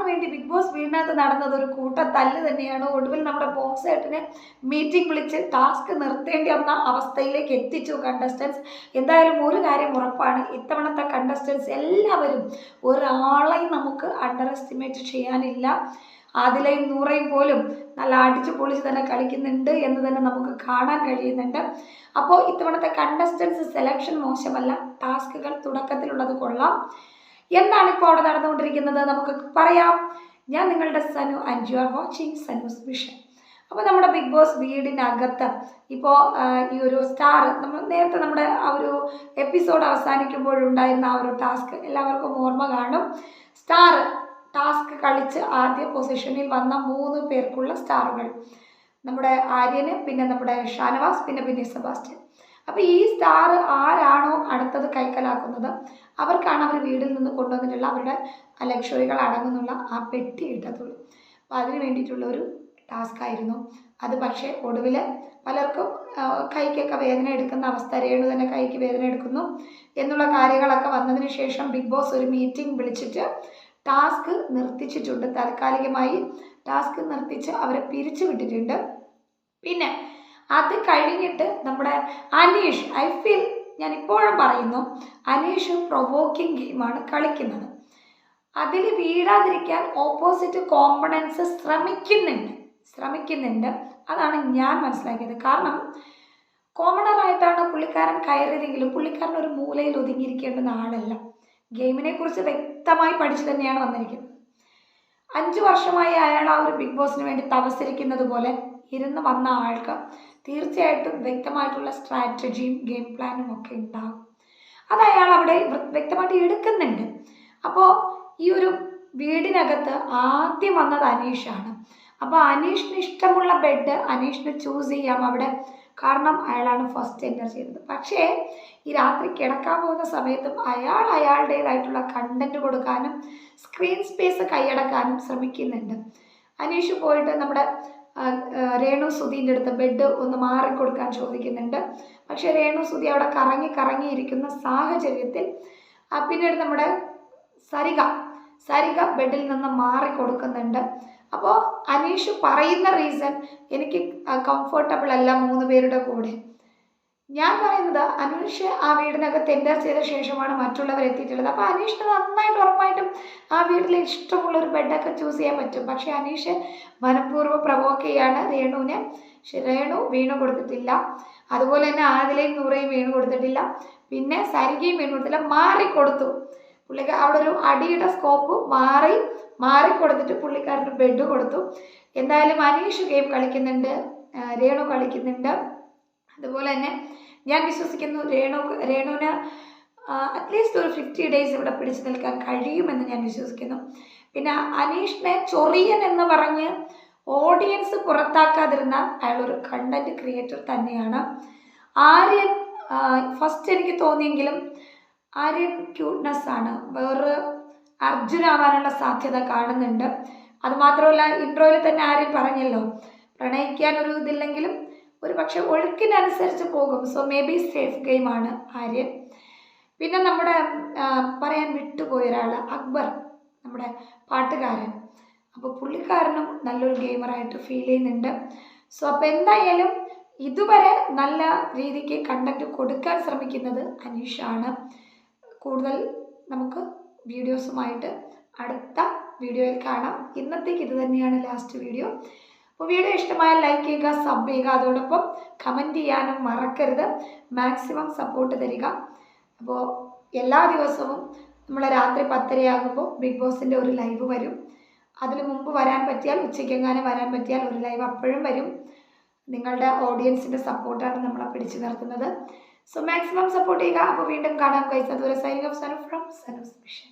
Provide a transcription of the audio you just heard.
സ്റ്റാറിന് വേണ്ടി big boss വീടിനകത്ത് നടന്നത് ഒരു കൂട്ട തല്ല് തന്നെയാണ്. ഒടുവിൽ നമ്മുടെ ബോസ് ഏട്ടനെ മീറ്റിംഗ് വിളിച്ച് ടാസ്ക് നിർത്തേണ്ടി വന്ന അവസ്ഥയിലേക്ക് എത്തിച്ചു കണ്ടസ്റ്റൻസ് എന്തായാലും ഒരു കാര്യം ഉറപ്പാണ്. ഇത്തവണത്തെ കണ്ടസ്റ്റൻസ് എല്ലാവരും ഒരാളെയും നമുക്ക് അണ്ടർ എസ്റ്റിമേറ്റ് ചെയ്യാനില്ല. അതിലെയും നൂറയും പോലും നല്ല അടിച്ചു പൊളിച്ച് തന്നെ കളിക്കുന്നുണ്ട് എന്ന് തന്നെ നമുക്ക് കാണാൻ കഴിയുന്നുണ്ട്. അപ്പോൾ ഇത്തവണത്തെ കണ്ടസ്റ്റൻസ് സെലക്ഷൻ മോശമല്ല. ടാസ്കുകൾ തുടക്കത്തിലുള്ളത് കൊള്ളാം. എന്താണ് ഇപ്പോൾ അവിടെ നടന്നുകൊണ്ടിരിക്കുന്നത്? നമുക്ക് പറയാം. ഞാൻ നിങ്ങളുടെ Sanu and you are watching Sanu's vision അപ്പോൾ നമ്മുടെ ബിഗ് ബോസ് വീടിനകത്ത് ഇപ്പോൾ ഈ ഒരു സ്റ്റാർ നമ്മൾ നേരത്തെ നമ്മുടെ ആ ഒരു എപ്പിസോഡ് അവസാനിക്കുമ്പോഴുണ്ടായിരുന്ന ആ ഒരു ടാസ്ക് എല്ലാവർക്കും ഓർമ്മ കാണും. സ്റ്റാർ ടാസ്ക് കളിച്ച് ആദ്യ പൊസിഷനിൽ വന്ന മൂന്ന് പേർക്കുള്ള സ്റ്റാറുകൾ നമ്മുടെ ആര്യന് പിന്നെ നമ്മുടെ ഷാനവാസ് പിന്നെ പിന്നെ സെബാസ്റ്റ്യൻ. അപ്പോൾ ഈ സ്റ്റാർ ആരാണോ അടുത്തത് കൈക്കലാക്കുന്നത്? അവർക്കാണ് അവർ വീടിൽ നിന്ന് കൊണ്ടുവന്നിട്ടുള്ള അവരുടെ ലക്ഷറികൾ അടങ്ങുന്നുള്ള ആ പെട്ടി കിട്ടത്തുള്ളൂ. അപ്പോൾ അതിന് വേണ്ടിയിട്ടുള്ള ഒരു ടാസ്ക് ആയിരുന്നു. അത് പക്ഷേ ഒടുവിൽ പലർക്കും കൈക്കൊക്കെ വേദന എടുക്കുന്ന അവസ്ഥ രേണു തന്നെ കൈക്ക് വേദന എടുക്കുന്നു എന്നുള്ള കാര്യങ്ങളൊക്കെ വന്നതിന് ശേഷം ബിഗ് ബോസ് ഒരു മീറ്റിംഗ് വിളിച്ചിട്ട് ടാസ്ക് നിർത്തിച്ചിട്ടുണ്ട്. താൽക്കാലികമായി ടാസ്ക് നിർത്തിച്ച് അവരെ പിരിച്ചു വിട്ടിട്ടുണ്ട് പിന്നെ അത് കഴിഞ്ഞിട്ട് നമ്മുടെ അനീഷ് ഐ ഫീൽ ഞാൻ ഇപ്പോഴും പറയുന്നു അനീഷ് പ്രൊവോക്കിംഗ് ഗെയിമാണ് കളിക്കുന്നത്. അതിൽ വീഴാതിരിക്കാൻ ഓപ്പോസിറ്റ് കോമ്പണൻസ് ശ്രമിക്കുന്നുണ്ട്. ശ്രമിക്കുന്നുണ്ട്. അതാണ് ഞാൻ മനസ്സിലാക്കിയത്. കാരണം കോമണറായിട്ടാണ് പുള്ളിക്കാരൻ കയറിയതെങ്കിലും പുള്ളിക്കാരൻ ഒരു മൂലയിൽ ഒതുങ്ങിയിരിക്കേണ്ടുന്ന ആളല്ല. ഗെയിമിനെ കുറിച്ച് വ്യക്തമായി പഠിച്ചു തന്നെയാണ് വന്നിരിക്കുന്നത്. അഞ്ചു വർഷമായി അയാൾ ആ ഒരു ബിഗ് ബോസിന് വേണ്ടി തപസരിക്കുന്നത് പോലെ ഇരുന്ന് വന്ന ആൾക്ക് തീർച്ചയായിട്ടും വ്യക്തമായിട്ടുള്ള സ്ട്രാറ്റജിയും ഗെയിം പ്ലാനും ഒക്കെ ഉണ്ടാകും. അത് അയാൾ അവിടെ വ്യക്തമായിട്ട് എടുക്കുന്നുണ്ട്. അപ്പോൾ ഈ ഒരു വീടിനകത്ത് ആദ്യം വന്നത് അനീഷാണ്. അപ്പോൾ അനീഷിന് ഇഷ്ടമുള്ള ബെഡ് അനീഷിന് ചൂസ് ചെയ്യാം അവിടെ. കാരണം അയാളാണ് ഫസ്റ്റ് എന്റർ ചെയ്തത്. പക്ഷേ ഈ രാത്രി കിടക്കാൻ പോകുന്ന സമയത്തും അയാൾ അയാളുടേതായിട്ടുള്ള കണ്ടന്റ് കൊടുക്കാനും സ്ക്രീൻ സ്പേസ് കൈയടക്കാനും ശ്രമിക്കുന്നുണ്ട്. അനീഷ് പോയിട്ട് നമ്മുടെ രേണു സുധീന്റെ അടുത്ത് ബെഡ് ഒന്ന് മാറിക്കൊടുക്കാൻ ചോദിക്കുന്നുണ്ട്. പക്ഷേ രേണു സുധി അവിടെ കറങ്ങി കറങ്ങിയിരിക്കുന്ന സാഹചര്യത്തിൽ പിന്നീട് നമ്മുടെ സരിക സരിക ബെഡിൽ നിന്ന് മാറി കൊടുക്കുന്നുണ്ട് അപ്പോൾ അനീഷ് പറയുന്ന റീസൺ എനിക്ക് കംഫർട്ടബിൾ അല്ല മൂന്ന് പേരുടെ കൂടെ. ഞാൻ പറയുന്നത് അനീഷ് ആ വീടിനകത്ത് എന്റർ ചെയ്ത ശേഷമാണ് മറ്റുള്ളവർ എത്തിയിട്ടുള്ളത്. അപ്പോൾ അനീഷിന് നന്നായിട്ട് ഉറപ്പായിട്ടും ആ വീട്ടിൽ ഇഷ്ടമുള്ള ഒരു ബെഡൊക്കെ ചൂസ് ചെയ്യാൻ പറ്റും. പക്ഷേ അനീഷ് മനഃപൂർവം പ്രവോക്ക് ചെയ്യാണ് രേണുവിനെ. രേണു വീണു കൊടുത്തിട്ടില്ല. അതുപോലെ തന്നെ ആദിലയും നൂറയും വീണു കൊടുത്തിട്ടില്ല. പിന്നെ സരികയും വീണു കൊടുത്തില്ല. മാറി കൊടുത്തു. പുള്ളിക്ക് അവിടെ ഒരു അടിയുടെ സ്കോപ്പ് മാറി മാറി കൊടുത്തിട്ട് പുള്ളിക്കാരന് ബെഡ് കൊടുത്തു. എന്തായാലും അനീഷ് ഗെയിം കളിക്കുന്നുണ്ട്. രേണു കളിക്കുന്നുണ്ട്. അതുപോലെ തന്നെ ഞാൻ വിശ്വസിക്കുന്നു രേണു രേണുവിന് അറ്റ്ലീസ്റ്റ് ഒരു ഫിഫ്റ്റി ഡേയ്സ് ഇവിടെ പിടിച്ചു നിൽക്കാൻ കഴിയുമെന്ന് ഞാൻ വിശ്വസിക്കുന്നു. പിന്നെ അനീഷിനെ ചൊറിയൻ എന്ന് പറഞ്ഞ് ഓഡിയൻസ് പുറത്താക്കാതിരുന്നാൽ അയാൾ ഒരു കണ്ടന്റ് ക്രിയേറ്റർ തന്നെയാണ്. ആര്യൻ ഫസ്റ്റ് എനിക്ക് തോന്നിയെങ്കിലും ആര്യൻ ക്യൂട്ട്നെസ് ആണ്. വേറെ അർജുനാവാനുള്ള സാധ്യത കാണുന്നുണ്ട്. അതുമാത്രമല്ല ഇൻട്രോയിൽ തന്നെ ആര്യൻ പറഞ്ഞല്ലോ പ്രണയിക്കാൻ ഒരു ഇതില്ലെങ്കിലും ഒരു പക്ഷെ ഒഴുക്കിനനുസരിച്ച് പോകും. സോ മേ ബി സേഫ് ഗെയിമാണ് ആര്യൻ പിന്നെ നമ്മുടെ പറയാൻ വിട്ടുപോയ ഒരാൾ അക്ബർ നമ്മുടെ പാട്ടുകാരൻ. അപ്പോൾ പുള്ളിക്കാരനും നല്ലൊരു ഗെയിമറായിട്ട് ഫീൽ ചെയ്യുന്നുണ്ട്. സോ അപ്പോൾ എന്തായാലും ഇതുവരെ നല്ല രീതിക്ക് കണ്ടന്റ് കൊടുക്കാൻ ശ്രമിക്കുന്നത് അനീഷാണ്. കൂടുതൽ നമുക്ക് വീഡിയോസുമായിട്ട് അടുത്ത വീഡിയോയിൽ കാണാം. ഇന്നത്തേക്ക് ഇത് തന്നെയാണ് ലാസ്റ്റ് വീഡിയോ അപ്പോൾ വീഡിയോ ഇഷ്ടമായാൽ ലൈക്ക് ചെയ്യുക സബ് ചെയ്യുക. അതോടൊപ്പം കമന്റ് ചെയ്യാനും മറക്കരുത്. മാക്സിമം സപ്പോർട്ട് തരിക. അപ്പോൾ എല്ലാ ദിവസവും നമ്മൾ രാത്രി പത്തരയാകുമ്പോൾ ബിഗ് ബോസിന്റെ ഒരു ലൈവ് വരും. അതിന് മുമ്പ് വരാൻ പറ്റിയാൽ ഉച്ചയ്ക്കെങ്ങാനും വരാൻ പറ്റിയാൽ ഒരു ലൈവ് അപ്പോഴും വരും. നിങ്ങളുടെ ഓഡിയൻസിന്റെ സപ്പോർട്ടാണ് നമ്മളെ പിടിച്ചു നിർത്തുന്നത്. സോ മാക്സിമം സപ്പോർട്ട് ചെയ്യുക. അപ്പോൾ വീണ്ടും കാണാം കൈസ് അതുവരെ signing off Sanu from Sanu's mission